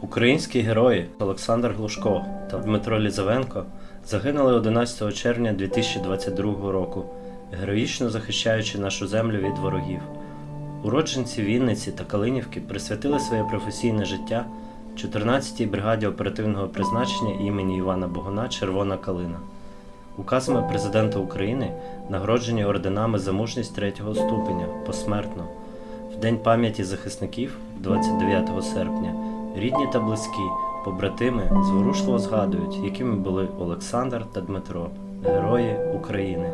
Українські герої Олександр Глушко та Дмитро Лізавенко загинули 11 червня 2022 року, героїчно захищаючи нашу землю від ворогів. Уродженці Вінниці та Калинівки присвятили своє професійне життя 14-й бригаді оперативного призначення імені Івана Богуна Червона Калина. Указами президента України нагороджені орденами за мужність третього ступеня посмертно. В День пам'яті захисників, 29 серпня, рідні та близькі, побратими зворушливо згадують, якими були Олександр та Дмитро, герої України.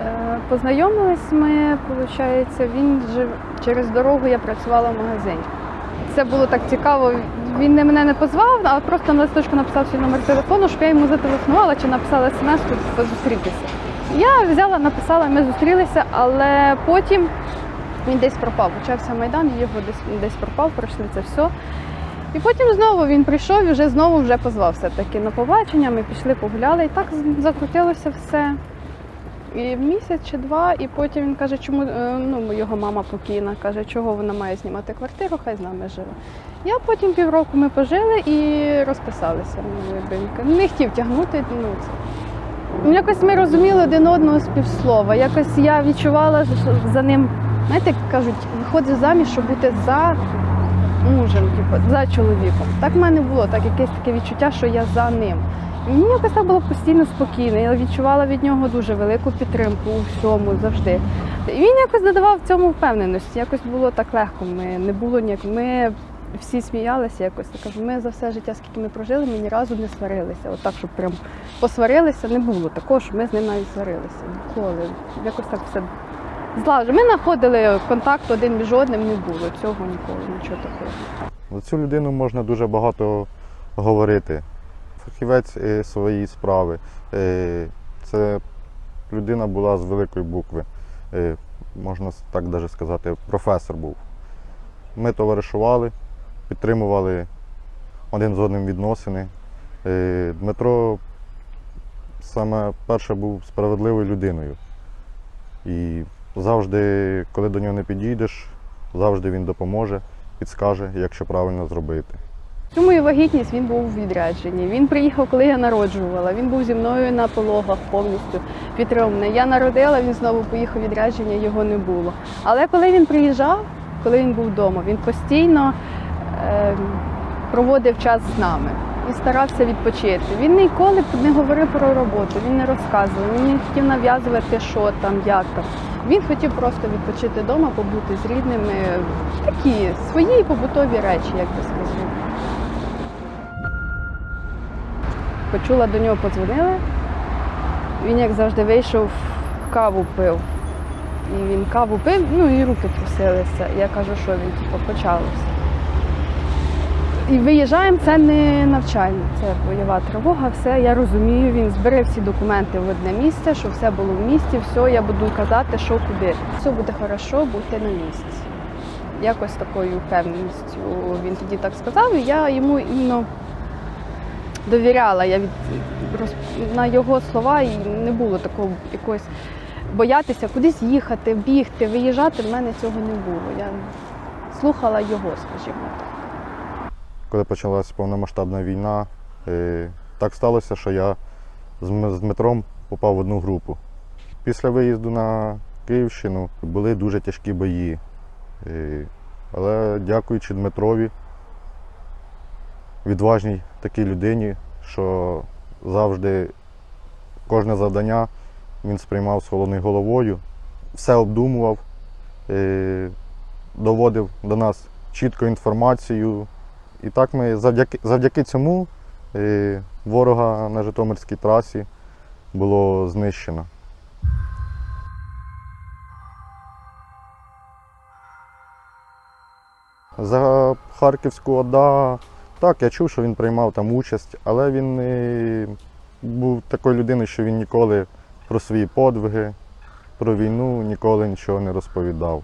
Е, Познайомились ми, виходить, він жив через дорогу, я працювала в магазині. Це було так цікаво. Він не мене не позвав, а просто на листочку написав свій номер телефону, щоб я йому зателефонувала чи написала смс позустрітися. Я взяла, написала, ми зустрілися, але потім він десь пропав. Почався майдан, його десь десь пропав, пройшли це все. І потім знову він прийшов і вже знову вже позвав все-таки на побачення. Ми пішли, погуляли, і так закрутилося все. І місяць чи два, і потім він каже, чому е, ну, його мама покійна, каже, чого вона має знімати квартиру, хай з нами живе. Я потім півроку ми пожили і розписалися. Ну, Не хотів тягнути. Ну, це. Ну, Якось ми розуміли один одного з півслова. Якось я відчувала за ним, знаєте, як кажуть, виходиш заміж, щоб бути за мужем, типу, за чоловіком. Так в мене було, так якесь таке відчуття, що я за ним. І мені якось так було постійно спокійно. Я відчувала від нього дуже велику підтримку у всьому завжди. І він якось додавав цьому впевненості. Якось було так легко. Ми не було ніяк. Ми всі сміялися якось. Я ми за все життя, скільки ми прожили, ми ні разу не сварилися. От так, щоб прям посварилися, не було такого, щоб ми з ним навіть сварилися. Ніколи. Якось так все злагоджено. Ми знаходили контакт один між одним, не було цього ніколи, нічого такого. Цю людину можна дуже багато говорити. Фахівець е, своєї справи. Е, Це людина була з великої букви. Е, Можна так навіть сказати, професор був. Ми товаришували, підтримували один з одним відносини. Дмитро саме перше був справедливою людиною. І завжди, коли до нього не підійдеш, завжди він допоможе підскаже, як що правильно зробити. Всю мою вагітність він був у відрядженні. Він приїхав, коли я народжувала. Він був зі мною на пологах повністю підтриманий. Я народила, він знову поїхав відрядження, його не було. Але коли він приїжджав, коли він був вдома, він постійно е, проводив час з нами і старався відпочити. Він ніколи не говорив про роботу, він не розказував, він не хотів нав'язувати, що там, як там. Він хотів просто відпочити вдома, побути з рідними, такі свої побутові речі, як би сказати. Почула до нього, подзвонили. Він, як завжди, вийшов, каву пив. І він каву пив, ну і руки трусилися. Я кажу, що він типу, почалося. І виїжджаємо, це не навчально, це бойова тривога, все, я розумію, він збере всі документи в одне місце, що все було в місті, все, я буду казати, що куди. Все буде хорошо, бути на місці. Якось такою впевненістю він тоді так сказав, і я йому іменно довіряла. Я від на його слова і не було такого якогось боятися кудись їхати, бігти, виїжджати. В мене цього не було. Я слухала його, скажімо так. Коли почалася повномасштабна війна, е, так сталося, що я з Дмитром попав в одну групу. Після виїзду на Київщину були дуже тяжкі бої. Е, Але дякуючи Дмитрові, відважній такій людині, що завжди кожне завдання він сприймав з холодною головою, все обдумував, е, доводив до нас чітко інформацію. І так ми завдяки, завдяки цьому е, ворога на Житомирській трасі було знищено. За Харківську ОДА, так, я чув, що він приймав там участь, але він був такою людиною, що він ніколи про свої подвиги, про війну ніколи нічого не розповідав.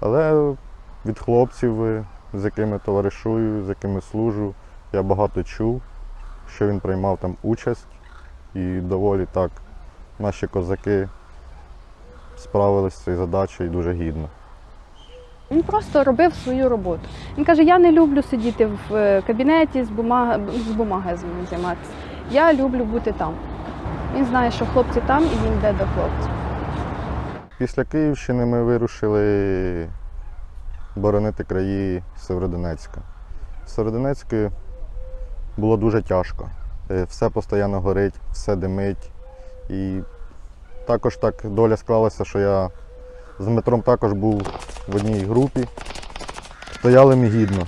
Але від хлопців, е, з якими товаришую, з якими служу, я багато чув, що він приймав там участь. І доволі так наші козаки справилися з цією задачею дуже гідно. Він просто робив свою роботу. Він каже: я не люблю сидіти в е, кабінеті з бумаг... з бумагами займатися. Я люблю бути там. Він знає, що хлопці там, і він йде до хлопців. Після Київщини ми вирушили боронити краї Северодонецька. В Северодонецьку було дуже тяжко. Е, Все постійно горить, все димить. І також так доля склалася, що я з Дмитром також був в одній групі. Стояли ми гідно,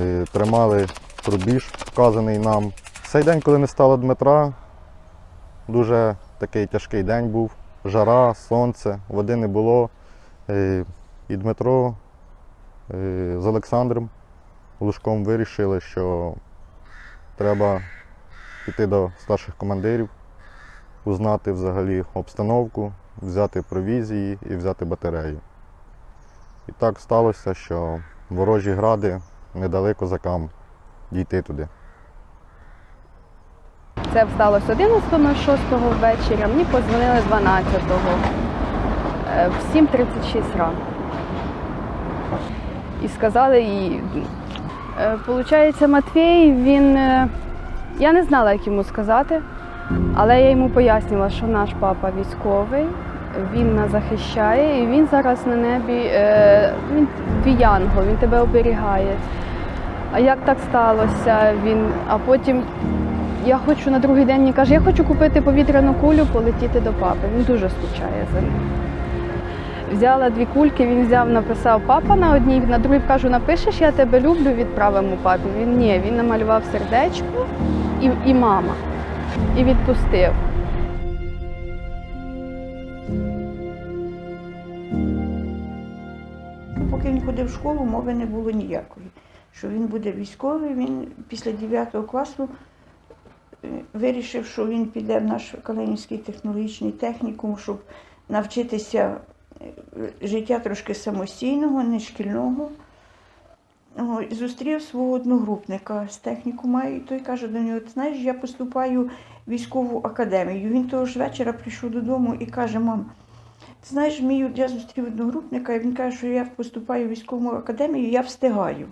Е, тримали рубіж, вказаний нам. Цей день, коли не стало Дмитра, дуже такий тяжкий день був. Жара, сонце, води не було. І Дмитро е, з Олександром Лужком вирішили, що треба піти до старших командирів, узнати взагалі обстановку, взяти провізії і взяти батарею. І так сталося, що ворожі гради не дали козакам дійти туди. Це сталося 11.06 ввечері, мені подзвонили 12-го е, в 7.36 ранку. І сказали, і е, получається, Матвій, він. е, Я не знала, як йому сказати, але я йому пояснила, що наш папа військовий, він нас захищає, і він зараз на небі, е, він твій янгол, він тебе оберігає. А як так сталося? Він, а потім я хочу на другий день мені каже, я хочу купити повітряну кулю, полетіти до папи. Він дуже скучає за ним. Взяла дві кульки, він взяв, написав папа на одній, на другій кажу, напишеш, я тебе люблю, відправимо папі. Він ні, він намалював сердечко і, і мама. І відпустив. Поки він ходив в школу, мови не було ніякої. Що він буде військовий, він після 9 класу е, вирішив, що він піде в наш Калинівський технологічний технікум, щоб навчитися життя трошки самостійного, не шкільного. Зустрів свого одногрупника з технікума, і той каже до нього: ти знаєш, я поступаю в військову академію. Він того ж вечора прийшов додому і каже: мам, ти знаєш, мій, я зустрів одногрупника, і він каже, що я поступаю в військову академію, я встигаю.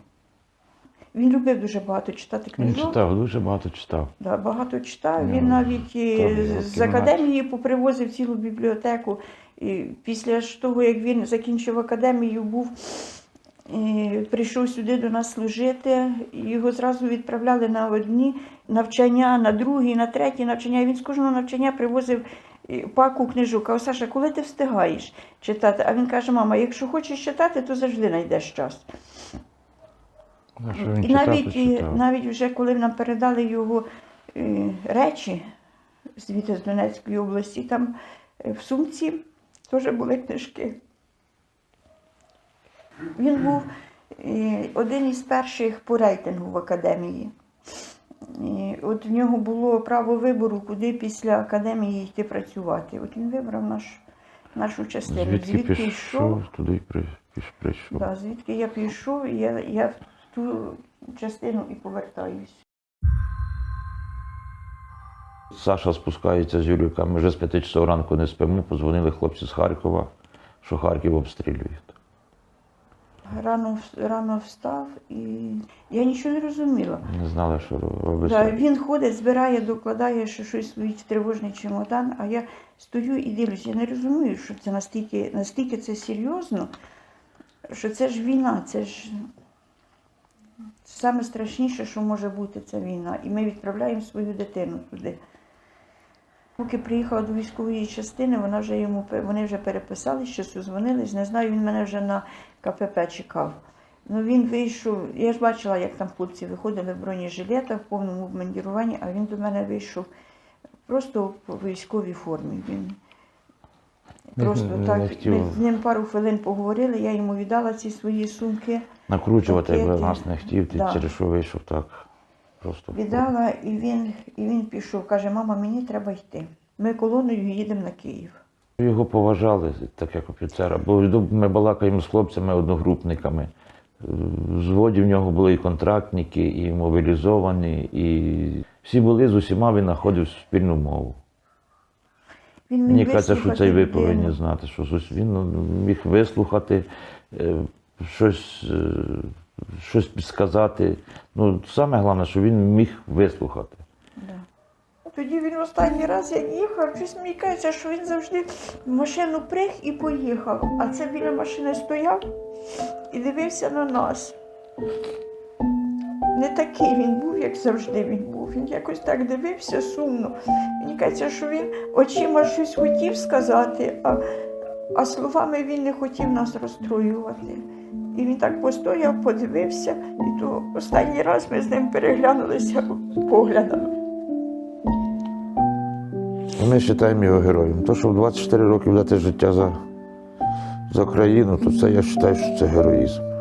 Він любив дуже багато читати Він читав, дуже багато читав. Да, багато читав. Ну, Він навіть його з академії попривозив цілу бібліотеку. І після ж того, як він закінчив академію, був і прийшов сюди до нас служити. Його зразу відправляли на одні навчання, на другі, на треті навчання. І він з кожного навчання привозив паку книжок. А Саша, коли ти встигаєш читати? А він каже: мама, якщо хочеш читати, то завжди знайдеш час. І навіть, читав. навіть вже коли нам передали його е, речі звідти з Донецької області, там е, в сумці теж були книжки. Він був е, один із перших по рейтингу в академії. І от в нього було право вибору, куди після академії йти працювати. От він вибрав наш, нашу частину. Звідки пішов, туди й при- піш- прийшов. Да, звідки я пішов, я, я в ту частину і повертаюсь. Саша спускається з Юріком, ми вже з 5 часов ранку не спимо, позвонили хлопці з Харкова, що Харків обстрілюють. Рано, рано встав і я нічого не розуміла. Не знали, що робити. Да, він ходить, збирає, докладає, що щось стоїть тривожний чемодан, а я стою і дивлюся. Я не розумію, що це настільки, настільки це серйозно, що це ж війна, це ж саме страшніше, що може бути, це війна. І ми відправляємо свою дитину туди. Поки приїхала до військової частини, вона вже йому вони вже переписали, що созвонились. Не знаю, він мене вже на КПП чекав. Ну він вийшов, я ж бачила, як там хлопці виходили в бронежилетах, в повному обмундіруванні, а він до мене вийшов просто в військовій формі. Він просто Не- не так. хотів. Ми з ним пару хвилин поговорили, я йому віддала ці свої сумки, Накручувати, якби нас не хотів, ти Да. через що вийшов так. Просто віддала, і він, і він пішов. Каже, мама, мені треба йти. Ми колоною їдемо на Київ. Його поважали, так як офіцера, бо ми балакаємо з хлопцями, одногрупниками. В зводі в нього були і контрактники, і мобілізовані, і всі були з усіма, він знаходив спільну мову. Він Мені кажеться, що вислухати це ви повинні знати, що він ну, міг вислухати, е, щось, е, щось підсказати. Ну, саме головне, що він міг вислухати. Тоді він останній раз як їхав, щось мені кажеться, що він завжди в машину приг і поїхав. А це біля машини стояв і дивився на нас. Не такий він був, як завжди він був. Він якось так дивився сумно. Мені кажеться, що він очима щось хотів сказати, а, а словами він не хотів нас розстроювати. І він так постояв, подивився, і то останній раз ми з ним переглянулися поглядами. Ми вважаємо його героєм. То, що в 24 роки дати життя за, за країну, то це я вважаю, що це героїзм.